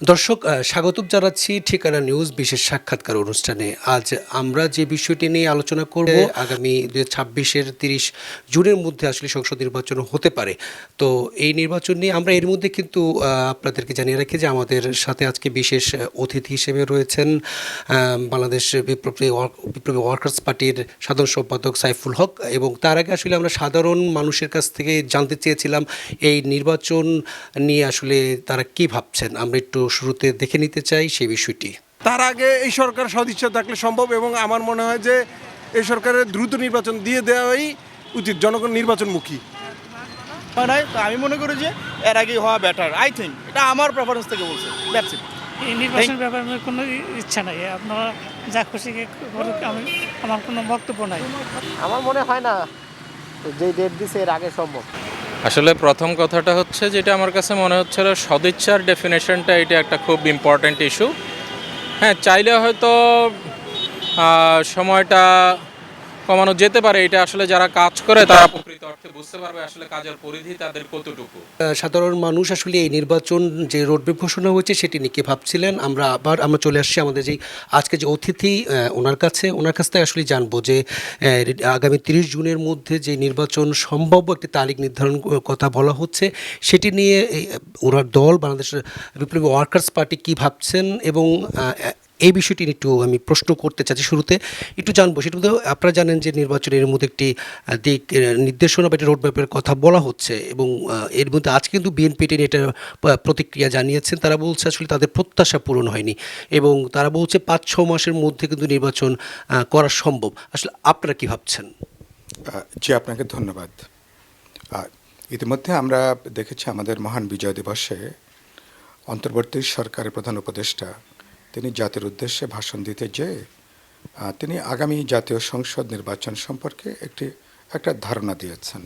দর্শক আহ, স্বাগতম জানাচ্ছি ঠিকানা নিউজ বিশেষ সাক্ষাৎকার অনুষ্ঠানে। আজ আমরা যে বিষয়টি নিয়ে আলোচনা করব আগামী দু ছাব্বিশের তিরিশ জুনের মধ্যে আসলে সংসদ নির্বাচন হতে পারে। তো এই নির্বাচন নিয়ে আমরা এর মধ্যে কিন্তু আপনাদেরকে জানিয়ে রাখি যে আমাদের সাথে আজকে বিশেষ অতিথি হিসেবে রয়েছেন বাংলাদেশ বিপ্লবী বিপ্লবী ওয়ার্কার্স পার্টির সাধারণ সম্পাদক সাইফুল হক এবং তার আগে আসলে আমরা সাধারণ মানুষের কাছ থেকে জানতে চেয়েছিলাম এই নির্বাচন নিয়ে আসলে তারা কি ভাবছেন? আমরা একটু শুরুতে দেখে নিতে চাই সেই বিষয়টি। তার আগে এই সরকার সদিচ্ছা থাকলে সম্ভব এবং আমার মনে হয় যে এই সরকারের দ্রুত নির্বাচন দিয়ে দেওয়াই উচিত জনগণ নির্বাচনমুখী। হয় নাই তো আমি মনে করি যে এর আগে হওয়া বেটার আই থিঙ্ক এটা আমার প্রেফারেন্স থেকে বলছে দ্যাটস ইট নির্বাচনের ব্যাপারে আমার কোনো ইচ্ছা নাই আপনারা যা খুশি করুক আমি আমার কোনো বক্তব্য নাই। আমার মনে হয় না যে ডেট দিছে এর আগে সম্ভব। আসলে প্রথম কথাটা হচ্ছে যেটা আমার কাছে মনে হচ্ছে সদিচ্ছার ডেফিনেশনটা এটা একটা খুব ইম্পর্ট্যান্ট ইস্যু হ্যাঁ চাইলে হয়তো সময়টা কমানো যেতে পারে, এটা আসলে যারা কাজ করে তারা প্রকৃত অর্থে বুঝতে পারবে আসলে কাজের পরিধি তাদের কতটুকু। সাধারণ মানুষ আসলে এই নির্বাচন যে রোডম্যাপ ঘোষণা হয়েছে সেটি নিয়ে কি ভাবছিলেন? আমরা আবার, আমরা চলে আসছি আমাদের যে আজকে যে অতিথি ওনার কাছে, ওনার কাছ থেকে আসলে জানব যে আগামী তিরিশ জুনের মধ্যে যে নির্বাচন সম্ভাব্য একটি তারিখ নির্ধারণ কথা বলা হচ্ছে, সেটি নিয়ে ওনার দল বাংলাদেশের বিপ্লবী ওয়ার্কার্স পার্টি কি ভাবছেন এবং এই বিষয়টি একটু আমি প্রশ্ন করতে চাচ্ছি শুরুতে। একটু জানব, সেটা মধ্যে আপনারা জানেন যে নির্বাচনের মধ্যে একটি দিক নির্দেশনা বা একটি রোডম্যাপের কথা বলা হচ্ছে এবং এর মধ্যে আজ কিন্তু বিএনপি এটি এটা প্রতিক্রিয়া জানিয়েছেন। তারা বলছে আসলে তাদের প্রত্যাশা পূরণ হয়নি এবং তারা বলছে পাঁচ, ছ মাসের মধ্যে কিন্তু নির্বাচন করা সম্ভব। আসলে আপনারা কি ভাবছেন? জি, আপনাকে ধন্যবাদ। ইতিমধ্যে আমরা দেখেছি আমাদের মহান বিজয় দিবসে অন্তর্বর্তী সরকারের প্রধান উপদেষ্টা তিনি জাতির উদ্দেশ্যে ভাষণ দিতে যেয়ে তিনি আগামী জাতীয় সংসদ নির্বাচন সম্পর্কে একটি, একটা ধারণা দিয়েছেন।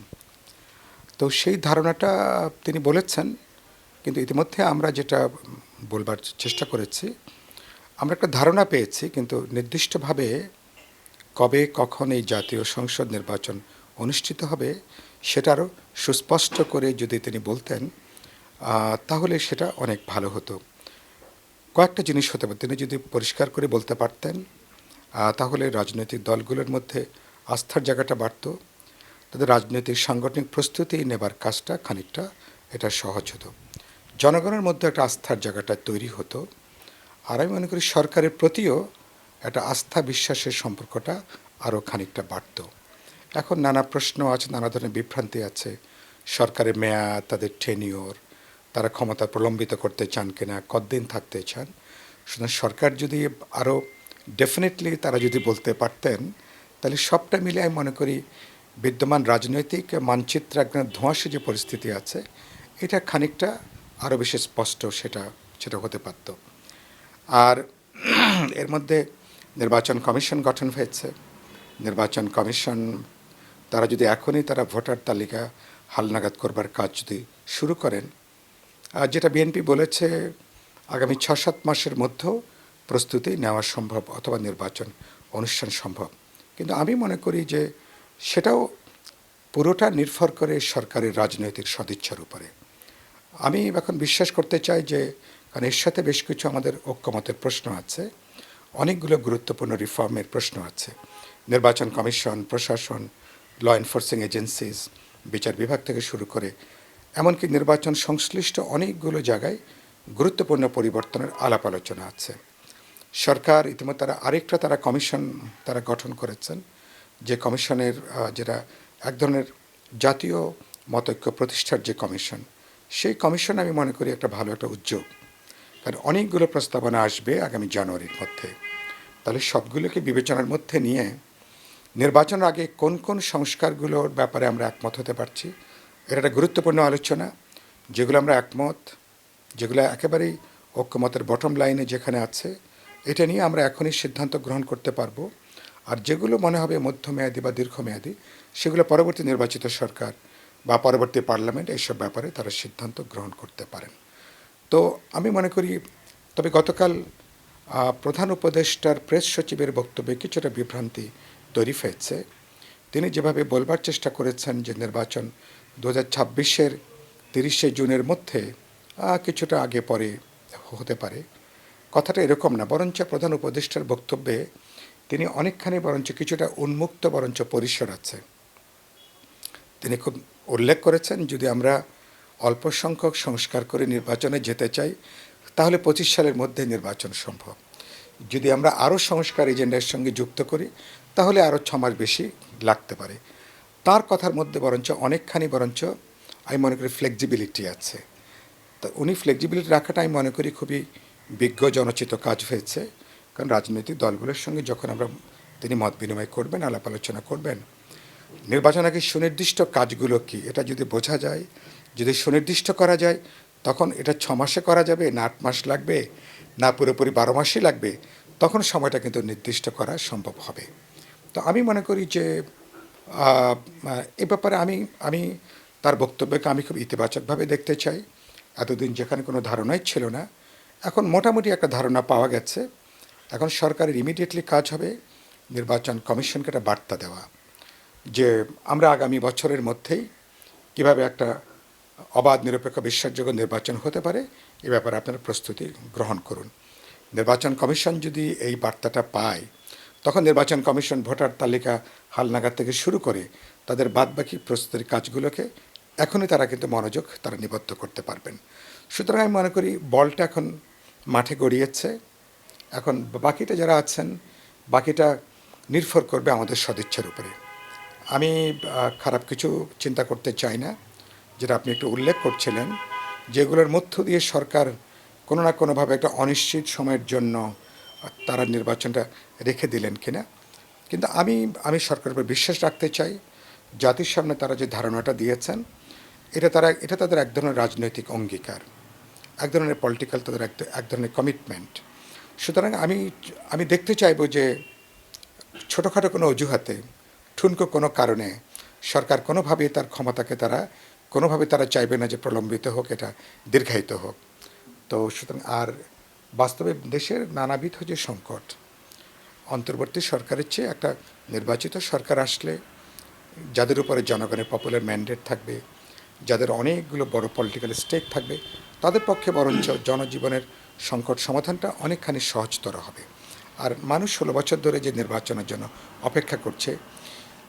তো সেই ধারণাটা তিনি বলেছেন, কিন্তু ইতিমধ্যে আমরা যেটা বলবার চেষ্টা করেছি, আমরা একটা ধারণা পেয়েছি, কিন্তু নির্দিষ্টভাবে কবে, কখন এই জাতীয় সংসদ নির্বাচন অনুষ্ঠিত হবে সেটারও সুস্পষ্ট করে যদি তিনি বলতেন তাহলে সেটা অনেক ভালো হতো। কয়েকটা জিনিস হতে পারে। তিনি যদি পরিষ্কার করে বলতে পারতেন তাহলে রাজনৈতিক দলগুলোর মধ্যে আস্থার জায়গাটা বাড়তো। তাদের রাজনৈতিক সাংগঠনিক প্রস্তুতি নেবার কাজটা খানিকটা এটা সহজ হতো। জনগণের মধ্যে একটা আস্থার জায়গাটা তৈরি হতো। আর আমি মনে করি সরকারের প্রতিও একটা আস্থা বিশ্বাসের সম্পর্কটা আরও খানিকটা বাড়ত। এখন নানা প্রশ্ন আছে, নানা ধরনের বিভ্রান্তি আছে। সরকারের মেয়াদ, তাদের টেনিওর তারা ক্ষমতা প্রলম্বিত করতে চান কিনা, কতদিন থাকতে চান? সুতরাং সরকার যদি আরও ডেফিনেটলি তারা যদি বলতে পারতেন, তাহলে সবটা মিলে আমি মনে করি বিদ্যমান রাজনৈতিক মানচিত্রে একদম ধোঁয়াশে যে পরিস্থিতি আছে, এটা খানিকটা আরও বেশি স্পষ্ট সেটা সেটা হতে পারত। আর এর মধ্যে নির্বাচন কমিশন গঠন হয়েছে। নির্বাচন কমিশন, তারা যদি এখনই তারা ভোটার তালিকা হালনাগাদ করবার কাজ যদি শুরু করেন যেটা বিএনপি বলেছে, আগামী ছ সাত মাসের মধ্যেও প্রস্তুতি নেওয়া সম্ভব অথবা নির্বাচন অনুষ্ঠান সম্ভব। কিন্তু আমি মনে করি যে সেটাও পুরোটা নির্ভর করে সরকারের রাজনৈতিক সদিচ্ছার উপরে। আমি এখন বিশ্বাস করতে চাই যে, কারণ এর সাথে বেশ কিছু আমাদের ঐক্যমতের প্রশ্ন আছে, অনেকগুলো গুরুত্বপূর্ণ রিফর্মের প্রশ্ন আছে। নির্বাচন কমিশন, প্রশাসন ল এনফোর্সিং এজেন্সিস বিচার বিভাগ থেকে শুরু করে এমনকি নির্বাচন সংশ্লিষ্ট অনেকগুলো জায়গায় গুরুত্বপূর্ণ পরিবর্তনের আলাপ আলোচনা আছে। সরকার ইতিমধ্যে তারা আরেকটা তারা কমিশন তারা গঠন করেছেন, যে কমিশনের যেটা এক ধরনের জাতীয় মতৈক্য প্রতিষ্ঠার যে কমিশন, সেই কমিশন আমি মনে করি একটা ভালো একটা উদ্যোগ। কারণ অনেকগুলো প্রস্তাবনা আসবে আগামী জানুয়ারির মধ্যে। তাহলে সবগুলোকে বিবেচনার মধ্যে নিয়ে নির্বাচনের আগে কোন কোন সংস্কারগুলোর ব্যাপারে আমরা একমত হতে পারছি এটা একটা গুরুত্বপূর্ণ আলোচনা, যেগুলো আমরা একমত, যেগুলো একেবারেই ঐক্যমতের বটম লাইনে যেখানে আছে, এটা নিয়ে আমরা এখনই সিদ্ধান্ত গ্রহণ করতে পারব। আর যেগুলো মনে হবে মধ্যমেয়াদী বা দীর্ঘমেয়াদী, সেগুলো পরবর্তী নির্বাচিত সরকার বা পরবর্তী পার্লামেন্ট এইসব ব্যাপারে তারা সিদ্ধান্ত গ্রহণ করতে পারেন। তো আমি মনে করি, তবে গতকাল প্রধান উপদেষ্টার প্রেস সচিবের বক্তব্যে কিছুটা বিভ্রান্তি তৈরি হয়েছে। তিনি যেভাবে বলবার চেষ্টা করেছেন যে নির্বাচন দু হাজার ছাব্বিশের তিরিশে জুনের মধ্যে কিছুটা আগে পরে হতে পারে। কথাটা এরকম না, বরঞ্চ প্রধান উপদেষ্টার বক্তব্যে তিনি অনেকখানি বরঞ্চ কিছুটা উন্মুক্ত, বরঞ্চ পরিসর আছে। তিনি খুব উল্লেখ করেছেন, যদি আমরা অল্প সংখ্যক সংস্কার করে নির্বাচনে যেতে চাই, তাহলে পঁচিশ সালের মধ্যে নির্বাচন সম্ভব। যদি আমরা আরও সংস্কার এজেন্ডার সঙ্গে যুক্ত করি, তাহলে আরও ছ মাস বেশি লাগতে পারে। তার কথার মধ্যে বরঞ্চ অনেকখানি বরঞ্চ আমি মনে করি ফ্লেক্সিবিলিটি আছে। তো উনি ফ্লেক্সিবিলিটি রাখাটা আমি মনে করি খুবই বিজ্ঞ জনচিত কাজ হয়েছে। কারণ রাজনৈতিক দলগুলোর সঙ্গে যখন আমরা তিনি মত বিনিময় করবেন, আলাপ আলোচনা করবেন, নির্বাচন আগে সুনির্দিষ্ট কাজগুলো কি, এটা যদি বোঝা যায়, যদি সুনির্দিষ্ট করা যায়, তখন এটা ছ মাসে করা যাবে, না আট মাস লাগবে, না পুরোপুরি বারো মাসই লাগবে, তখন সময়টা কিন্তু নির্দিষ্ট করা সম্ভব হবে। তো আমি মনে করি যে এ ব্যাপারে আমি আমি তার বক্তব্যকে আমি খুব ইতিবাচকভাবে দেখতে চাই। এতদিন যেখানে কোনো ধারণাই ছিল না। এখন মোটামুটি একটা ধারণা পাওয়া গেছে। এখন সরকারের ইমিডিয়েটলি কাজ হবে নির্বাচন কমিশনকে একটা বার্তা দেওয়া যে আমরা আগামী বছরের মধ্যেই কীভাবে একটা অবাধ, নিরপেক্ষ, বিশ্বাসযোগ্য নির্বাচন হতে পারে এ ব্যাপারে আপনারা প্রস্তুতি গ্রহণ করুন। নির্বাচন কমিশন যদি এই বার্তাটা পায় তখন নির্বাচন কমিশন ভোটার তালিকা হালনাগাদ থেকে শুরু করে তাদের বাদবাকি প্রস্তুতির কাজগুলোকে এখনই তারা কিন্তু মনোযোগ তারা নিবদ্ধ করতে পারবেন। সুতরাং আমি মনে করি বলটা এখন মাঠে গড়িয়েছে। এখন বাকিটা যারা আছেন, বাকিটা নির্ভর করবে আমাদের সদিচ্ছার উপরে। আমি খারাপ কিছু চিন্তা করতে চাই না, যেটা আপনি একটু উল্লেখ করছিলেন, যেগুলোর মধ্য দিয়ে সরকার কোনো না কোনোভাবে একটা অনিশ্চিত সময়ের জন্য তারা নির্বাচনটা রেখে দিলেন কিনা। কিন্তু আমি আমি সরকারের উপর বিশ্বাস রাখতে চাই, জাতির সামনে তারা যে ধারণাটা দিয়েছেন, এটা তারা, এটা তাদের এক ধরনের রাজনৈতিক অঙ্গীকার, এক ধরনের পলিটিক্যাল তাদের এক এক ধরনের কমিটমেন্ট সুতরাং আমি আমি দেখতে চাইব যে ছোটোখাটো কোনো অজুহাতে, ঠুনকো কোনো কারণে সরকার কোনোভাবেই তার ক্ষমতাকে তারা কোনোভাবে তারা চাইবে না যে প্রলম্বিত হোক, এটা দীর্ঘায়িত হোক। তো সুতরাং আর বাস্তবে দেশের নানাবিধ যে সংকট, অন্তর্বর্তী সরকারের চেয়ে একটা নির্বাচিত সরকার আসলে যাদের উপরে জনগণের পপুলার ম্যান্ডেট থাকবে, যাদের অনেকগুলো বড় পলিটিক্যাল স্টেক থাকবে, তাদের পক্ষে বরঞ্চ জনজীবনের সংকট সমাধানটা অনেকখানি সহজতর হবে। আর মানুষ ষোলো বছর ধরে যে নির্বাচনের জন্য অপেক্ষা করছে,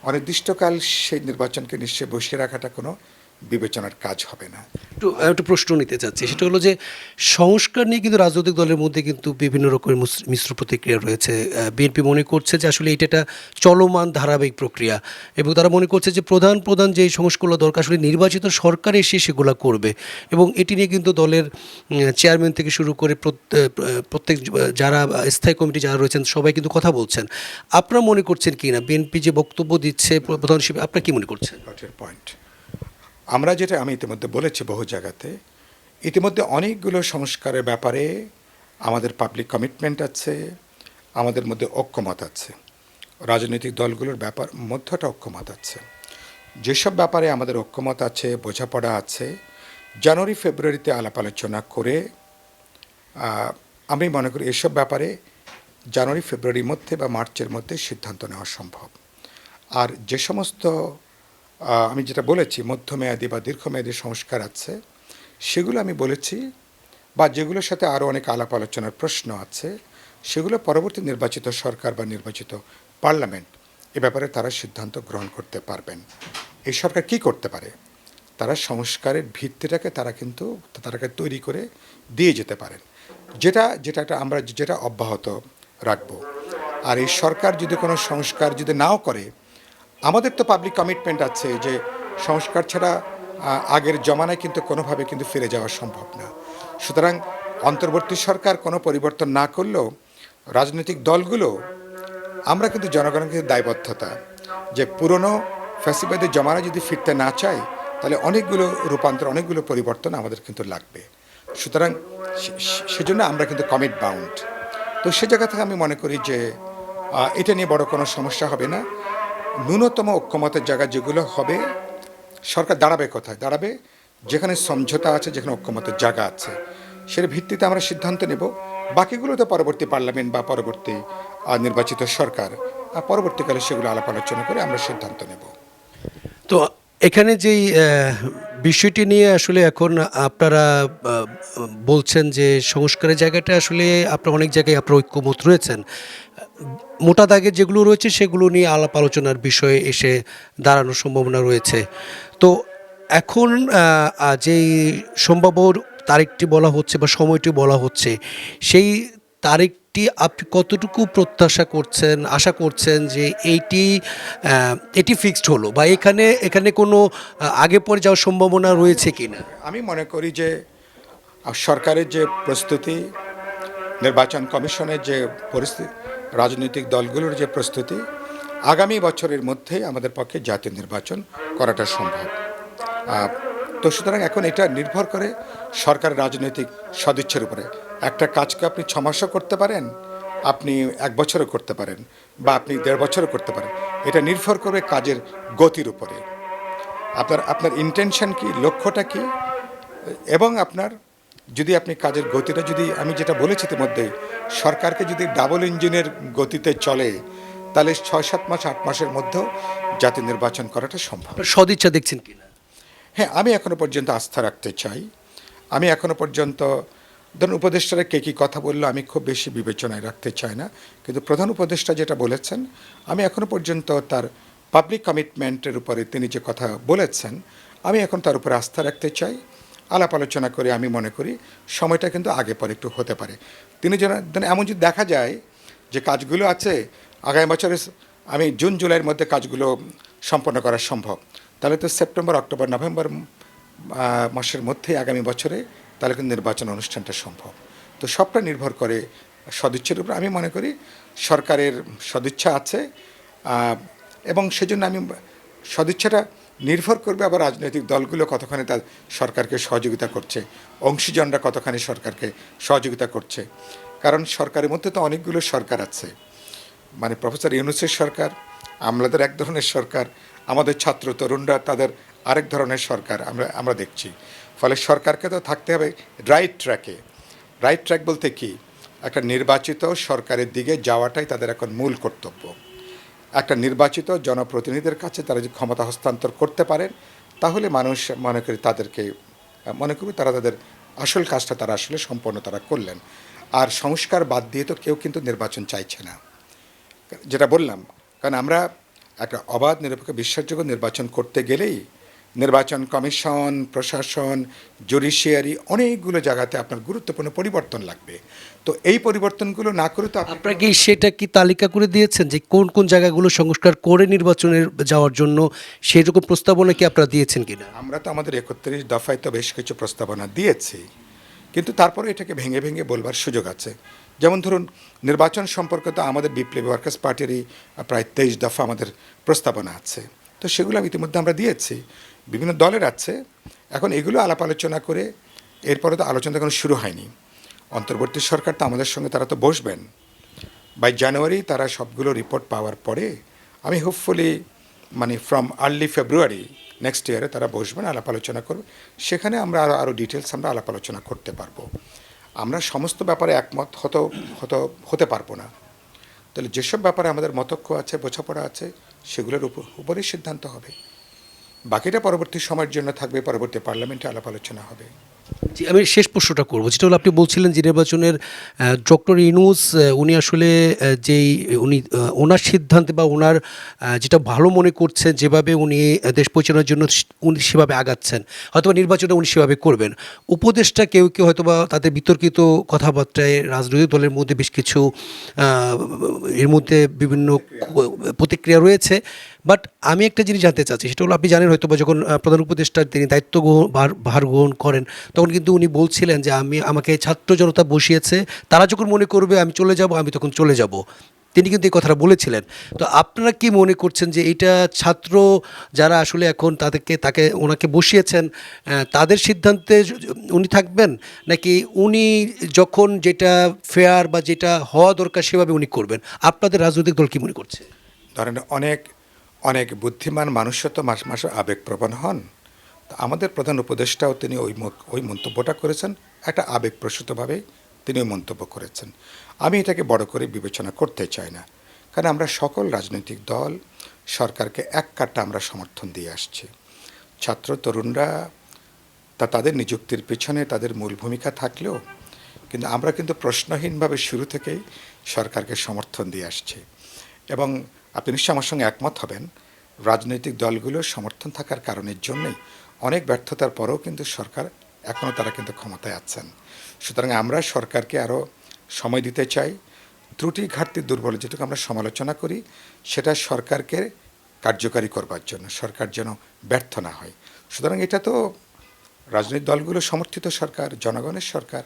অনির্দিষ্টকাল সেই নির্বাচনকে নিশ্চয়ই বসিয়ে রাখাটা কোনো বিবেচনার কাজ হবে না। একটু একটা প্রশ্ন নিতে চাচ্ছি। সেটা হলো যে সংস্কার নিয়ে কিন্তু রাজনৈতিক দলের মধ্যে কিন্তু বিভিন্ন রকমের মিশ্র প্রতিক্রিয়া রয়েছে। বিএনপি মনে করছে যে আসলে এটা একটা চলমান ধারাবাহিক প্রক্রিয়া এবং তারা মনে করছে যে প্রধান প্রধান যে সংস্কারগুলো দরকার আসলে নির্বাচিত সরকার এসে সেগুলো করবে এবং এটি নিয়ে কিন্তু দলের চেয়ারম্যান থেকে শুরু করে প্রত্যে- প্রত্যেক যারা স্থায়ী কমিটি যারা রয়েছেন সবাই কিন্তু কথা বলছেন। আপনারা মনে করছেন কি না? বিএনপি যে বক্তব্য দিচ্ছে প্রধান হিসেবে আপনারা কি মনে করছেন? পয়েন্ট আমরা যেটা আমি ইতিমধ্যে বলেছি বহু জায়গাতে, ইতিমধ্যে অনেকগুলো সংস্কারের ব্যাপারে আমাদের পাবলিক কমিটমেন্ট আছে, আমাদের মধ্যে ঐক্যমত আছে। রাজনৈতিক দলগুলোর ব্যাপার মধ্যটা ঐক্যমত আছে। যেসব ব্যাপারে আমাদের ঐক্যমত আছে, বোঝাপড়া আছে, জানুয়ারি, ফেব্রুয়ারিতে আলাপ আলোচনা করে আমি মনে করি এসব ব্যাপারে জানুয়ারি, ফেব্রুয়ারির মধ্যে বা মার্চের মধ্যে সিদ্ধান্ত নেওয়া সম্ভব। আর যে সমস্ত আমি যেটা বলেছি, মধ্যমেয়াদী বা দীর্ঘমেয়াদী সংস্কার আছে। সেগুলো আমি বলেছি, বা যেগুলোর সাথে আরও অনেক আলাপ আলোচনার প্রশ্ন আছে, সেগুলো পরবর্তী নির্বাচিত সরকার বা নির্বাচিত পার্লামেন্ট এ ব্যাপারে তারা সিদ্ধান্ত গ্রহণ করতে পারবেন। এই সরকার কি করতে পারে? তারা সংস্কারের ভিত্তিটাকে তারা কিন্তু তারাকে তৈরি করে দিয়ে যেতে পারেন। যেটা যেটা একটা আমরা, যেটা অব্যাহত রাখব। আর এই সরকার যদি কোনো সংস্কার যদি নাও করে আমাদের তো পাবলিক কমিটমেন্ট আছে যে সংস্কার ছাড়া আগের জমানায় কিন্তু কোনোভাবে কিন্তু ফিরে যাওয়া সম্ভব না। সুতরাং অন্তর্বর্তী সরকার কোনো পরিবর্তন না করলেও রাজনৈতিক দলগুলো, আমরা কিন্তু জনগণের কিন্তু দায়বদ্ধতা যে পুরনো ফ্যাসিবাদের জমানা যদি ফিরতে না চাই তাহলে অনেকগুলো রূপান্তর, অনেকগুলো পরিবর্তন আমাদের কিন্তু লাগবে। সুতরাং সেজন্য আমরা কিন্তু কমিট বাউন্ড তো সে জায়গা থেকে আমি মনে করি যে এটা নিয়ে বড় কোনো সমস্যা হবে না। ন্যূনতম ঐক্যমতের জায়গা যেগুলো হবে, সরকার দাঁড়াবে কোথায়? দাঁড়াবে যেখানে সমঝোতা আছে, যেখানে ঐক্যমতের জায়গা আছে। সের ভিত্তিতে আমরা সিদ্ধান্ত নেব। বাকিগুলো তো পরবর্তী পার্লামেন্ট বা পরবর্তী নির্বাচিত সরকার পরবর্তীকালে সেগুলো আলাপ আলোচনা করে আমরা সিদ্ধান্ত নেব। তো এখানে যেই বিষয়টি নিয়ে আসলে এখন আপনারা বলছেন যে সংস্কারের জায়গাটা আসলে আপনার অনেক জায়গায় আপনার ঐক্যমত রয়েছেন। মোটা দাগে যেগুলো রয়েছে সেগুলো নিয়ে আলাপ আলোচনার বিষয়ে এসে দাঁড়ানোর সম্ভাবনা রয়েছে। তো এখন যেই সম্ভাব্য তারিখটি বলা হচ্ছে বা সময়টি বলা হচ্ছে, সেই তারিখটি আপনি কতটুকু প্রত্যাশা করছেন, আশা করছেন যে এইটি এটি ফিক্সড হলো বা এখানে এখানে কোনো আগে পরে যাওয়ার সম্ভাবনা রয়েছে কিনা? আমি মনে করি যে সরকারের যে প্রস্তুতি, নির্বাচন কমিশনের যে পরিস্থিতি রাজনৈতিক দলগুলোর যে প্রস্তুতি, আগামী বছরের মধ্যেই আমাদের পক্ষে জাতীয় নির্বাচন করাটা সম্ভব। তো সুতরাং এখন এটা নির্ভর করে সরকারের রাজনৈতিক সদিচ্ছার উপরে। একটা কাজকে আপনি ছ মাসও করতে পারেন আপনি এক বছরও করতে পারেন বা আপনি দেড় বছরও করতে পারেন। এটা নির্ভর করবে কাজের গতির উপরে। আপনার আপনার ইন্টেনশন কি লক্ষ্যটা কি? এবং আপনার যদি আপনি কাজের গতিটা যদি আমি যেটা বলেছি ইতিমধ্যে সরকারকে যদি ডাবল ইঞ্জিনের গতিতে চলে তাহলে ছয় সাত মাস আট মাসের মধ্যেও জাতীয় নির্বাচন করাটা সম্ভব। সদিচ্ছা দেখছেন কিনা? হ্যাঁ আমি এখনও পর্যন্ত আস্থা রাখতে চাই। আমি এখনও পর্যন্ত ধরুন, উপদেষ্টারা কে কী কথা বলল আমি খুব বেশি বিবেচনায় রাখতে চাই না। কিন্তু প্রধান উপদেষ্টা যেটা বলেছেন, আমি এখনও পর্যন্ত তার পাবলিক কমিটমেন্টের উপরে তিনি যে কথা বলেছেন, আমি এখন তার উপরে আস্থা রাখতে চাই। আলাপ আলোচনা করে আমি মনে করি সময়টা কিন্তু আগে পরে একটু হতে পারে। তিনি যেন এমন যদি দেখা যায় যে কাজগুলো আছে, আগামী বছরে আমি জুন, জুলাইয়ের মধ্যে কাজগুলো সম্পন্ন করা সম্ভব। তাহলে তো সেপ্টেম্বর, অক্টোবর, নভেম্বর মাসের মধ্যে আগামী বছরে তাহলে কিন্তু নির্বাচন অনুষ্ঠানটা সম্ভব। তো সবটা নির্ভর করে সদিচ্ছার উপর। আমি মনে করি সরকারের সদিচ্ছা আছে এবং সেজন্য আমি সদিচ্ছাটা নির্ভর করবে আবার রাজনৈতিক দলগুলো কতখানি তার সরকারকে সহযোগিতা করছে, অংশীজনরা কতখানি সরকারকে সহযোগিতা করছে। কারণ সরকারের মধ্যে তো অনেকগুলো সরকার আছে। মানে প্রফেসর ইউনুসের সরকার, আমলাদের এক ধরনের সরকার, আমাদের ছাত্র তরুণরা তাদের আরেক ধরনের সরকার আমরা আমরা দেখছি। ফলে সরকারকে তো থাকতে হবে রাইট ট্র্যাকে রাইট ট্র্যাক বলতে কি? একটা নির্বাচিত সরকারের দিকে যাওয়াটাই তাদের এখন মূল কর্তব্য। একটা নির্বাচিত জনপ্রতিনিধিদের কাছে তারা যদি ক্ষমতা হস্তান্তর করতে পারেন, তাহলে মানুষ মনে করি তাদেরকে, মনে করি তারা তাদের আসল কাজটা তারা আসলে সম্পন্ন তারা করলেন। আর সংস্কার বাদ দিয়ে তো কেউ কিন্তু নির্বাচন চাইছে না। যেটা বললাম, কারণ আমরা একটা অবাধ, নিরপেক্ষ, বিশ্বাসযোগ্য নির্বাচন করতে গেলেই নির্বাচন কমিশন প্রশাসন জুডিশিয়ারি অনেকগুলো জায়গাতে আপনার গুরুত্বপূর্ণ পরিবর্তন লাগবে। তো এই পরিবর্তনগুলো না করে তো আপনি আপনারা কি সেটা কি তালিকা করে দিয়েছেন যে কোন কোন জায়গাগুলো সংস্কার করে নির্বাচনের যাওয়ার জন্য সেই রকম প্রস্তাবনা কি আপনারা দিয়েছেন কিনা? আমরা তো আমাদের একত্রিশ দফায় তো বেশ কিছু প্রস্তাবনা দিয়েছি। কিন্তু তারপরে এটাকে ভেঙে ভেঙে বলবার সুযোগ আছে। যেমন ধরুন নির্বাচন সম্পর্কে তো আমাদের বিপ্লবী ওয়ার্কার্স পার্টিরই প্রায় তেইশ দফা আমাদের প্রস্তাবনা আছে। তো সেগুলো ইতিমধ্যে আমরা দিয়েছি। বিভিন্ন দলের আছে। এখন এগুলো আলাপ আলোচনা করে এরপরে তো আলোচনা এখন শুরু হয়নি। অন্তর্বর্তী সরকার তো আমাদের সঙ্গে তারা তো বসবেন। বাই জানুয়ারি তারা সবগুলো রিপোর্ট পাওয়ার পরে আমি হোপফুলি মানে ফ্রম আর্লি ফেব্রুয়ারি নেক্সট ইয়ারে তারা বসবেন, আলাপ আলোচনা করবে। সেখানে আমরা আরও আরও ডিটেলস আমরা আলাপ আলোচনা করতে পারব। আমরা সমস্ত ব্যাপারে একমত হতে হতে হতে পারব না। তাহলে যেসব ব্যাপারে আমাদের মতক্ষ আছে, বোঝাপড়া আছে, সেগুলোর উপর উপরেই সিদ্ধান্ত হবে। বাকিটা পরবর্তী সময়ের জন্য থাকবে পরবর্তী পার্লামেন্টে আলাপ আলোচনা হবে। জি, আমি শেষ প্রশ্নটা করব যেটা হলো আপনি বলছিলেন যে নির্বাচনের ডক্টর ইনুস উনি আসলে যেই উনি ওনার সিদ্ধান্তে বা ওনার যেটা ভালো মনে করছেন যেভাবে উনি দেশ পরিচালনার জন্য উনি সেভাবে আগাচ্ছেন হয়তো নির্বাচনটা উনি সেভাবে করবেন। উপদেশটা কেউ কেউ হয়তো বা তাদের বিতর্কিত কথাবার্তায় রাজনৈতিক দলের মধ্যে বেশ কিছু এর মধ্যে বিভিন্ন প্রতিক্রিয়া রয়েছে। বাট আমি একটা জিনিস জানতে চাচ্ছি, সেটা হলো আপনি জানেন হয়তো বা যখন প্রধান উপদেষ্টা তিনি দায়িত্ব গ্রহণ ভার- গ্রহণ করেন, তখন কিন্তু উনি বলছিলেন যে আমি, আমাকে ছাত্র জনতা বসিয়েছে, তারা যখন মনে করবে আমি চলে যাব, আমি তখন চলে যাব। তিনি কিন্তু এই কথাটা বলেছিলেন। তো আপনারা কি মনে করছেন যে এটা ছাত্র যারা আসলে এখন তাদেরকে, তাকে, ওনাকে বসিয়েছেন তাদের সিদ্ধান্তে উনি থাকবেন? নাকি উনি যখন যেটা ফেয়ার বা যেটা হওয়া দরকার সেভাবে উনি করবেন? আপনাদের রাজনৈতিক দল কি মনে করছে? ধরেন অনেক অনেক বুদ্ধিমান মানুষও তো মাস মাসে আবেগপ্রবণ হন। তো আমাদের প্রধান উপদেষ্টাও তিনি ওই ওই মন্তব্যটা করেছেন। একটা আবেগপ্রসূতভাবে তিনি ওই মন্তব্য করেছেন। আমি এটাকে বড় করে বিবেচনা করতে চাই না। কারণ আমরা সকল রাজনৈতিক দল, সরকারকে এক কাটটা আমরা সমর্থন দিয়ে আসছি। ছাত্র তরুণরা তা তাদের নিযুক্তির পেছনে তাদের মূল ভূমিকা থাকলেও, কিন্তু আমরা কিন্তু প্রশ্নহীনভাবে শুরু থেকেই সরকারকে সমর্থন দিয়ে আসছি। এবং আপনি নিশ্চয়ই আমার সঙ্গে একমত হবেন। রাজনৈতিক দলগুলোর সমর্থন থাকার কারণের জন্যই অনেক ব্যর্থতার পরেও কিন্তু সরকার এখনও তারা কিন্তু ক্ষমতায় আছেন। সুতরাং আমরা সরকারকে আরও সময় দিতে চাই। ত্রুটি ঘাটতি দুর্বল যেটুকু আমরা সমালোচনা করি, সেটা সরকারকে কার্যকারী করবার জন্য, সরকার যেন ব্যর্থ না হয়। সুতরাং এটা তো রাজনৈতিক দলগুলো সমর্থিত সরকার, জনগণের সরকার।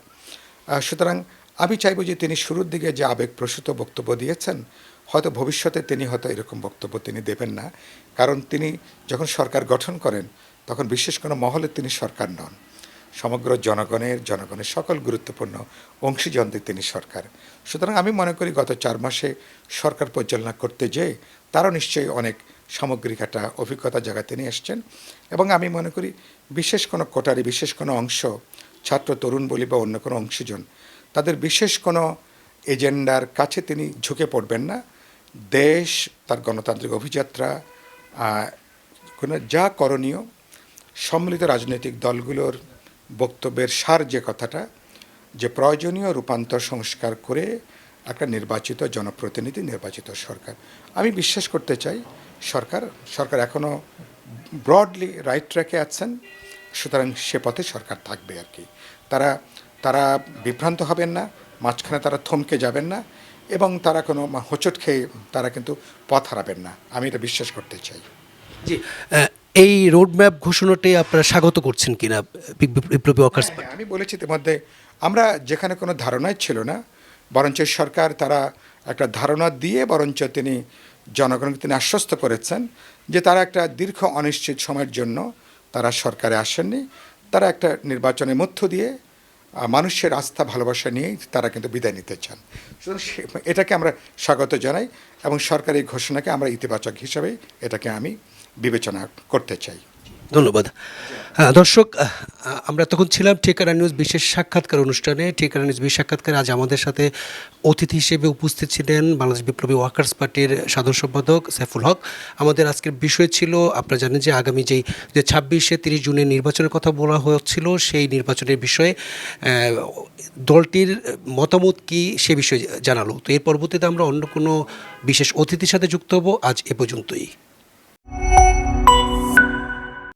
সুতরাং আমি চাইব যে তিনি শুরুর দিকে যে আবেগপ্রসূত বক্তব্য দিয়েছেন হয়তো ভবিষ্যতে তিনি হয়তো এরকম বক্তব্য তিনি দেবেন না। কারণ তিনি যখন সরকার গঠন করেন, তখন বিশেষ কোনো মহলে তিনি সরকার নন। সমগ্র জনগণের জনগণের সকল গুরুত্বপূর্ণ অংশীজনদের তিনি সরকার। সুতরাং আমি মনে করি গত চার মাসে সরকার পরিচালনা করতে যেয়ে তারও নিশ্চয়ই অনেক সামগ্রিক একটা অভিজ্ঞতা জায়গায় তিনি এসছেন। এবং আমি মনে করি বিশেষ কোনো কোটারি, বিশেষ কোনো অংশ, ছাত্র, তরুণ বলি বা অন্য কোনো অংশীজন, তাদের বিশেষ কোনো এজেন্ডার কাছে তিনি ঝুঁকে পড়বেন না। দেশ, তার গণতান্ত্রিক অভিযাত্রা কোনো যা করণীয়, সম্মিলিত রাজনৈতিক দলগুলোর বক্তব্যের সার যে কথাটা, যে প্রয়োজনীয় রূপান্তর সংস্কার করে একটা নির্বাচিত জনপ্রতিনিধি, নির্বাচিত সরকার। আমি বিশ্বাস করতে চাই, সরকার সরকার এখনও ব্রডলি রাইট ট্র্যাকে আছেন, সুতরাং সে পথে সরকার থাকবে আর কি। তারা তারা বিভ্রান্ত হবেন না, মাঝখানে তারা থমকে যাবেন না এবং তারা কোনো হোঁচট খেয়ে তারা কিন্তু পথ হারাবেন না। আমি এটা বিশ্বাস করতে চাই। জি এই রোডম্যাপ ঘোষণাটি আপনারা স্বাগত করছেন কিনা বিপ্লবী- ওয়ার্কার্স হ্যাঁ, আমি বলেছি ইতিমধ্যে আমরা যেখানে কোনো ধারণাই ছিল না বরঞ্চ সরকার তারা একটা ধারণা দিয়ে বরঞ্চ তিনি জনগণকে তিনি আশ্বস্ত করেছেন যে তারা একটা দীর্ঘ অনিশ্চিত সময়ের জন্য তারা সরকারে আসেননি। তারা একটা নির্বাচনের মধ্য দিয়ে মানুষের আস্থা, ভালোবাসা নিয়ে তারা কিন্তু বিদায় নিতে চান। সুতরাং এটাকে আমরা স্বাগত জানাই এবং সরকারি ঘোষণাকে আমরা ইতিবাচক হিসাবে এটাকে আমি বিবেচনা করতে চাই। ধন্যবাদ। হ্যাঁ, দর্শক আমরা তখন ছিলাম ঠিকানা নিউজ বিশেষ সাক্ষাৎকার অনুষ্ঠানে। ঠিকানা নিউজ বিশেষ সাক্ষাৎকার আজ আমাদের সাথে অতিথি হিসেবে উপস্থিত ছিলেন বাংলাদেশ বিপ্লবী ওয়ার্কার্স পার্টির সাধারণ সম্পাদক সাইফুল হক। আমাদের আজকের বিষয় ছিল আপনারা জানেন যে আগামী যেই যে ছাব্বিশে তিরিশ জুনের নির্বাচনের কথা বলা হচ্ছিল সেই নির্বাচনের বিষয়ে দলটির মতামত কি সে বিষয়ে জানালো। তো এর পরবর্তীতে আমরা অন্য কোনো বিশেষ অতিথির সাথে যুক্ত হব। আজ এ পর্যন্তই।